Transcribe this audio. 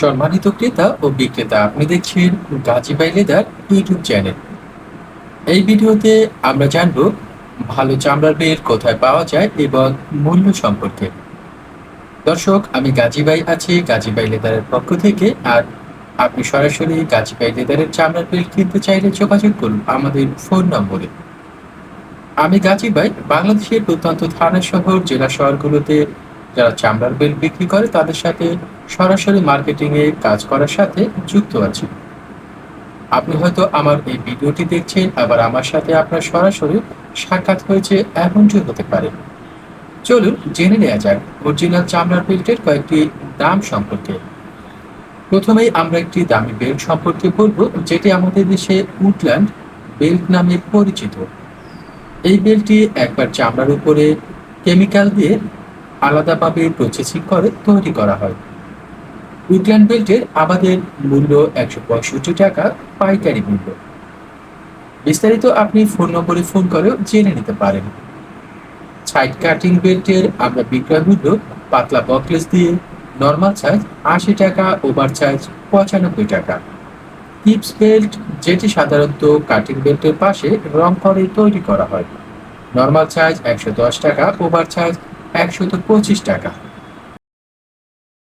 সম্মানিত ক্রেতা ও বিক্রেতা, আপনি দেখছেন গাজীবাই লেদার ইউটিউব চ্যানেল। এই ভিডিওতে আমরা জানব, ভালো চামড়ার বেল কোথায় পাওয়া যায় এবং মূল্য সম্পর্কে। দর্শক, আমি গাজীবাই আছি গাজীবাই লেদারের পক্ষ থেকে, আর আপনি সরাসরি গাজীবাই লেদারের চামড়ার বেল কিনতে চাইলে যোগাযোগ করুন আমাদের ফোন নম্বরে। আমি গাজীবাই বাংলাদেশের প্রত্যন্ত থানা শহর, জেলা শহরগুলোতে যারা চামড়ার বেল বিক্রি করে, তাদের সাথে সরাসরি মার্কেটিং এ কাজ করার সাথে যুক্ত আছি। আপনি হয়তো আমার এই ভিডিওটি দেখছেন, আবার আমার সাথে আপনার সরাসরি সাক্ষাৎ হয়েছে এমনটি হতে পারে। চলুন জেনে নেওয়া যাক অরিজিনাল চামড়ার বেল্টের কয়েকটি দাম সম্পর্কে। প্রথমেই আমরা একটি দামি বেল্ট সম্পর্কে বলব, যেটি আমাদের দেশে উডল্যান্ড বেল্ট নামে পরিচিত। এই বেল্টটি একবার চামড়ার উপরে কেমিক্যাল দিয়ে আলাদাভাবে প্রসেসিং করে, তৈরি করা হয়। উডল্যান্ড বেল্টের আমাদের মূল্য একশো পঁয়ষট্টি টাকা পাইকারি মূল্য। বিস্তারিত আপনি ফোন নম্বরে ফোন করেও জেনে নিতে পারেন। সাইড কাটিং বেল্টের আমরা বিক্রয় মূল্য পাতলা বকলেস দিয়ে নর্মাল সাইজ আশি টাকা ওভার সাইজ পঁচানব্বই টাকা। টিপস বেল্ট যেটি সাধারণত কাটিং বেল্টের পাশে রং করে তৈরি করা হয়। নর্মাল সাইজ একশো দশ টাকা ওভার সাইজ একশত পঁচিশ টাকা।